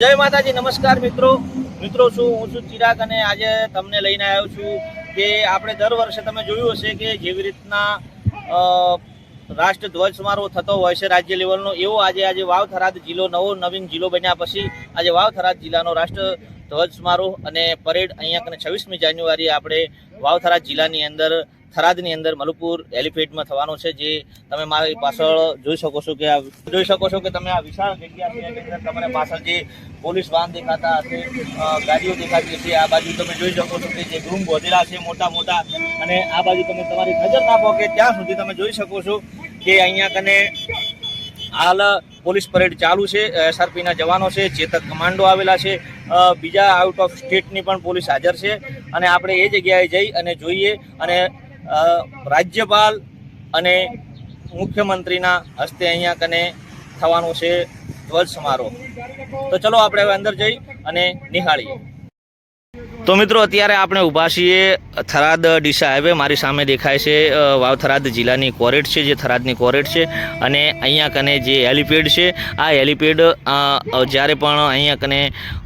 જય માતાજી, નમસ્કાર મિત્રો. મિત્રો, શું હું છું ચિરાગ અને આજે તમને લઈને આવ્યો છું કે આપણે દર વર્ષે તમે જોયું હશે કે જેવી રીતના રાષ્ટ્રધ્વજ સમારોહ થતો હોય છે રાજ્ય લેવલનો, એવો આજે આજે વાવ થરાદ જિલ્લો, નવો નવીન જિલ્લો બન્યા પછી આજે વાવ થરાદ જિલ્લાનો રાષ્ટ્ર ધ્વજ સમારોહ અને પરેડ અહીંયા કને છવ્વીસમી જાન્યુઆરી આપણે વાવ થરાદ જિલ્લાની અંદર થરાદની અંદર મલુપુર એલિફેટમાં થવાનો છે, જે તમે મારી પાછળ જોઈ શકો છો કે આ જોઈ શકો છો કે તમે આ વિશાળ જગ્યા છે, એની અંદર તમને પાછળ જે પોલીસ વાહન દેખાતા હશે ગાડીઓ દેખાતી હશે, આ બાજુ તમે જોઈ શકો છો કે જે ગ્રુમ વધેલા છે, મોટા મોટા, અને આ બાજુ તમે તમારી નજર નાખો કે ત્યાં સુધી તમે જોઈ શકો છો કે અહીંયા કને હાલ પોલીસ પરેડ ચાલુ છે, એસઆરપીના જવાનો છે, ચેતક કમાન્ડો આવેલા છે બીજા આઉટ ઓફ સ્ટેટની પણ પોલીસ હાજર છે, અને આપણે એ જગ્યાએ જઈ અને જોઈએ અને રાજ્યપાલ અને મુખ્યમંત્રીના હસ્તે અહીંયા કને થવાનું છે ધ્વજ સમારોહ. તો ચલો આપણે હવે અંદર જઈ અને નિહાળીએ. તો મિત્રો, અત્યારે આપણે ઊભા છીએ થરાદ ડીસા હાઈવે. મારી સામે દેખાય છે વાવ થરાદ જિલ્લાની કોરેટ છે, જે થરાદની કોરેટ છે અને અહીંયા કને જે હેલિપેડ છે, આ હેલિપેડ જ્યારે પણ અહીંયા કને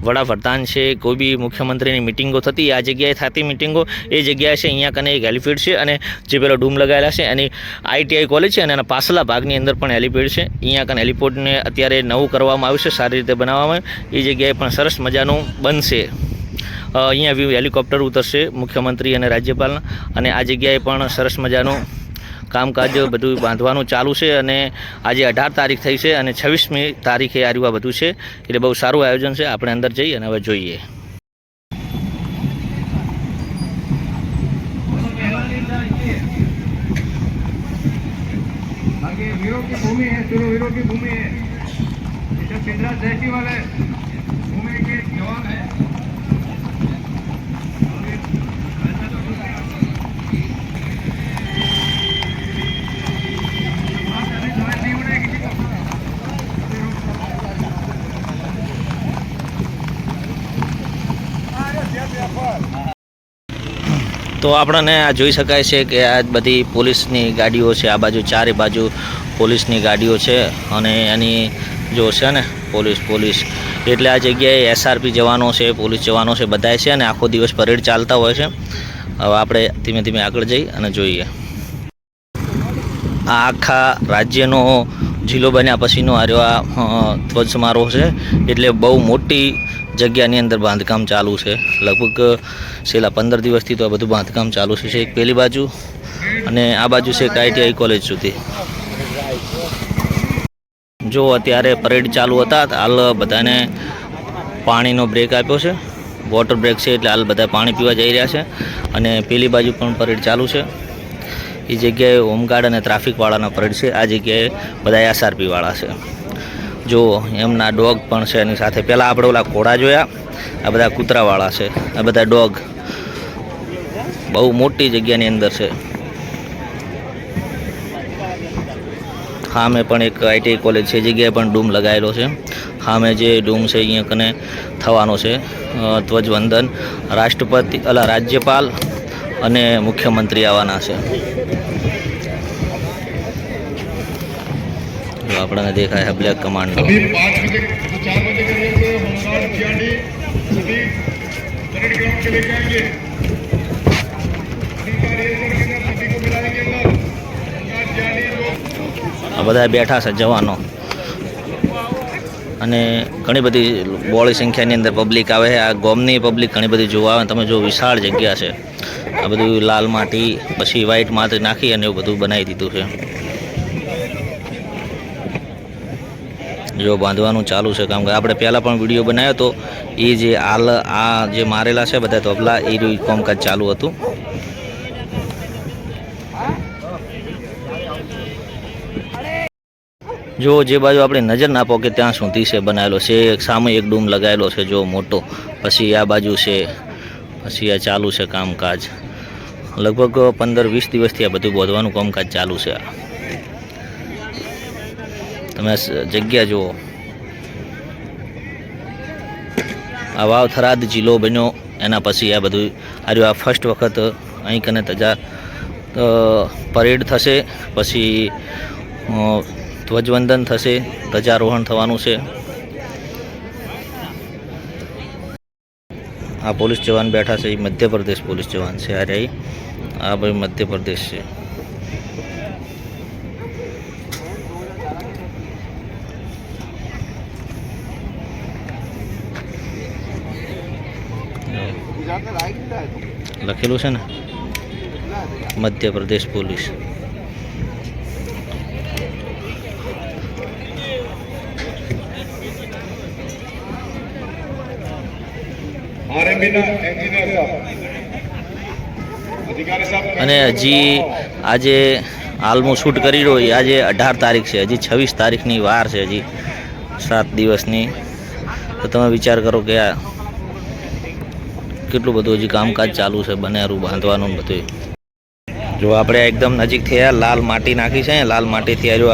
વડાપ્રધાન છે, કોઈ બી મુખ્યમંત્રીની મિટિંગો થતી, આ જગ્યાએ થતી મિટિંગો, એ જગ્યાએ છે, અહીંયા કને એક હેલિપેડ છે અને જે પેલો ડૂમ લગાવેલા છે, એની આઈટીઆઈ કોલેજ છે અને એના પાછલા ભાગની અંદર પણ હેલિપેડ છે. અહીંયા કને હેલિપોર્ટને અત્યારે નવું કરવામાં આવ્યું છે, સારી રીતે બનાવવામાં એ જગ્યાએ પણ સરસ મજાનું બનશે. અહીંયા વ્યૂ હેલિકોપ્ટર ઉતરશે મુખ્યમંત્રી અને રાજ્યપાલના અને આ જગ્યાએ પણ સરસ મજાનું કામકાજ બધું બાંધવાનું ચાલુ છે અને આજે અઢાર તારીખ થઈ છે અને છવ્વીસમી તારીખે આ રહ્યું આ બધું છે એટલે બહુ સારું આયોજન છે આપણે અંદર જઈએ અને હવે જોઈએ आगे वीरों की भूमि है शुरू वीरों की भूमि है इधर पिंजरा जैसी वाले भूमि के जवान है તો આપણને આ જોઈ શકાય છે કે આ બધી પોલીસની ગાડીઓ છે. આ બાજુ ચારે બાજુ પોલીસની ગાડીઓ છે અને એની જો છે ને પોલીસ પોલીસ. એટલે આ જગ્યાએ એસઆરપી જવાનો છે, પોલીસ જવાનો છે, બધાય છે અને આખો દિવસ પરેડ ચાલતા હોય છે. હવે આપણે ધીમે ધીમે આગળ જઈ અને જોઈએ. આ આખા રાજ્યનો જિલ્લો બન્યા પછીનો આ રહ્યો આ ધ્વજ સમારોહ છે. એટલે બહુ મોટી જગ્યાની અંદર બાંધકામ ચાલુ છે. લગભગ છેલ્લા પંદર દિવસથી તો આ બધું બાંધકામ ચાલુ છે. એક પેલી બાજુ અને આ બાજુ છે આઈટીઆઈ કોલેજ સુધી. જો અત્યારે પરેડ ચાલુ હતા હાલ બધાને પાણીનો બ્રેક આપ્યો છે. વોટર બ્રેક છે એટલે હાલ બધા પાણી પીવા જઈ રહ્યા છે. અને પેલી બાજુ પણ પરેડ ચાલુ છે. એ જગ્યાએ હોમગાર્ડ અને ટ્રાફિકવાળાના પરેડ છે. આ જગ્યાએ બધા એસઆરપીવાળા છે. જો એમના ડોગ પણ છે. એની સાથે પહેલાં આપણે ઓલા ઘોડા જોયા. આ બધા કૂતરાવાળા છે. આ બધા ડોગ બહુ મોટી જગ્યાની અંદર છે. સામે પણ એક આઈટીઆઈ કોલેજ છે. જગ્યાએ પણ ડૂમ લગાવેલો છે. સામે જે ડૂમ છે અહીંયા કને થવાનો છે. ધ્વજવંદન રાષ્ટ્રપતિ, અલા રાજ્યપાલ અને મુખ્યમંત્રી આવવાના છે. જો આપણને દેખાય છે બ્લેક કમાન્ડો अभी पाँच बजे चार बजे के लिए से होमगार्ड जीआरडी सभी परेड ग्राउंड के लेके आएंगे सभी का रिहर्सल के अंदर सभी को मिलाएंगे अंदर होमगार्ड जीआरडी लोग આ બધા બેઠા છે જવાનો અને ઘણી બધી બોળી સંખ્યાની અંદર પબ્લિક આવે છે આ ગોમની પબ્લિક ઘણી બધી જોવા આવે તમે જો વિશાળ જગ્યા છે આ બધું લાલ માટી પછી વ્હાઈટ માટી નાખી અને એવું બધું બનાવી દીધું છે જો બાંધવાનું ચાલુ છે, કામ કે આપણે પહેલાં પણ વીડિયો બનાવ્યો તો એ જે હાલ આ જે મારેલા છે બધા તબલા એ કામકાજ ચાલુ હતું. જો જે બાજુ આપણે નજર નાખો કે ત્યાં સુધી છે, બનાવેલો છે સામે એક ડૂમ લગાવેલો છે, જો મોટો. પછી આ બાજુ છે, પછી આ ચાલુ છે કામકાજ. લગભગ પંદર વીસ દિવસથી આ બધું બોધવાનું કામકાજ ચાલુ છે. આ સ- જગ્યા જુઓ. આ વાવ થરાદ જિલ્લો બન્યો, એના પછી આ બધું આ આ ફર્સ્ટ વખત અહીં કને તજા પરેડ થશે, પછી ધ્વજવંદન થશે, ધ્વજારોહણ થવાનું છે. આ પોલીસ જવાન બેઠા છે, એ મધ્યપ્રદેશ પોલીસ જવાન છે આ રહી આ ભાઈ મધ્યપ્રદેશ છે. લખેલું છે ને? મધ્યપ્રદેશ પોલીસ. અને હજી આજે હાલમાં શૂટ કરી રહ્યો એ આજે અઢાર તારીખ છે. હજી છવ્વીસ તારીખની વાર છે હજી. સાત દિવસની. તો તમે વિચાર કરો કે આ કેટલું બધું હજી કામકાજ ચાલુ છે, બનેરું, બાંધવાનું બધું જો આપણે એકદમ નજીક થયા, લાલ માટી નાખી છે, લાલ માટીથી આ જો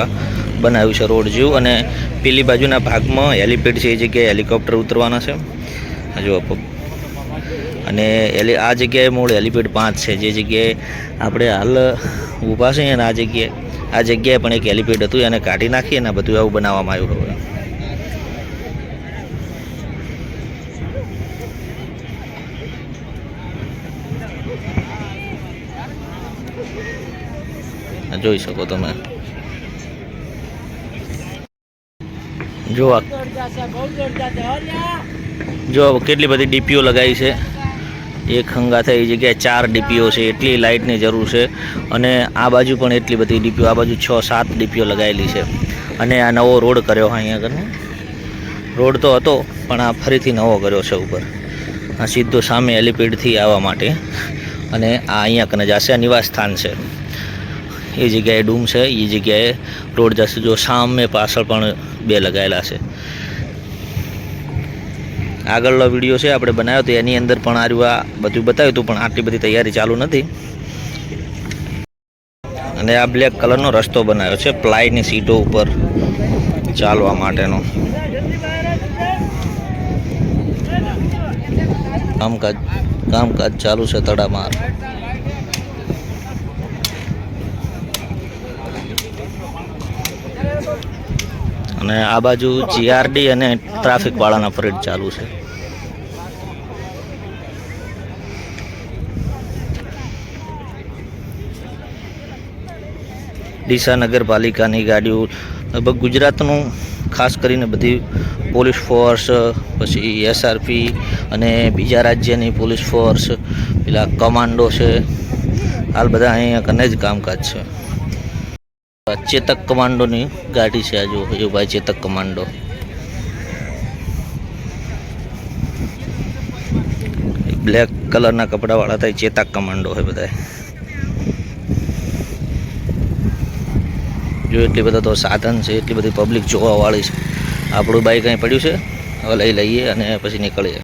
બનાવ્યું છે રોડ જેવું અને પેલી બાજુના ભાગમાં હેલિપેડ છે, એ જગ્યાએ હેલિકોપ્ટર ઉતરવાના છે. જો અને હેલી આ જગ્યાએ મૂળ હેલિપેડ પાંચ છે, જે જગ્યાએ આપણે હાલ ઊભા છીએ અને આ જગ્યાએ આ જગ્યાએ પણ એક હેલિપેડ હતું, એને કાઢી નાખી અને બધું આવું બનાવવામાં આવ્યું હવે જોઈ શકો તમે. જો જો કેટલી બધી ડીપીઓ લગાવી છે. એક હંગાથે એ જગ્યાએ ચાર ડીપીઓ છે, એટલી લાઇટની જરૂર છે. અને આ બાજુ પણ એટલી બધી ડીપીઓ, આ બાજુ છ, સાત ડીપીઓ લગાવેલી છે. અને આ નવો રોડ કર્યો અહીંયા આગળ રોડ તો હતો, પણ આ ફરીથી નવો કર્યો છે ઉપર. આ સીધો સામે એલિપેડથી આવવા માટે. અને આ અહીંયા કને જશે આ નિવાસ સ્થાન છે. એ જગ્યાએ ડૂમ છે એ જગ્યાએ રોડ જશે. જો સામે પાછળ પણ બે લગાવેલા છે. આગળનો વીડિયો છે, આપણે બનાવ્યો તો એની અંદર પણ આ રહ્યું આ બધું બતાવ્યું હતું, પણ આટલી બધી તૈયારી ચાલુ નથી. અને આ બ્લેક કલરનો રસ્તો બનાવ્યો છે, પ્લાયની સીટો ઉપર ચાલવા માટેનો. કામકાજ કામકાજ ચાલુ છે તડામાર. અને આ બાજુ જીઆરડી અને ટ્રાફિક વાળાના પરેડ ચાલુ છે. ડીસા નગરપાલિકાની ગાડીઓ લગભગ ગુજરાતનું, ખાસ કરીને બધી પોલીસ ફોર્સ પછી એસઆરપી અને બીજા રાજ્યની પોલીસ ફોર્સ પેલા કમાન્ડો છે. હાલ બધા અહીંયા કને જ કામકાજ છે. ચેતક કમાન્ડોની ગાડી છે આ જો ભાઈ ચેતક કમાન્ડો. બ્લેક કલરના કપડાવાળા થાય, ચેતક કમાન્ડો હોય બધા જો એટલી બધા તો સાધન છે, એટલી બધી પબ્લિક જોવાવાળી છે. આપણું બાઈક અહીં પડ્યું છે? હવે લઈ લઈએ અને પછી નીકળીએ.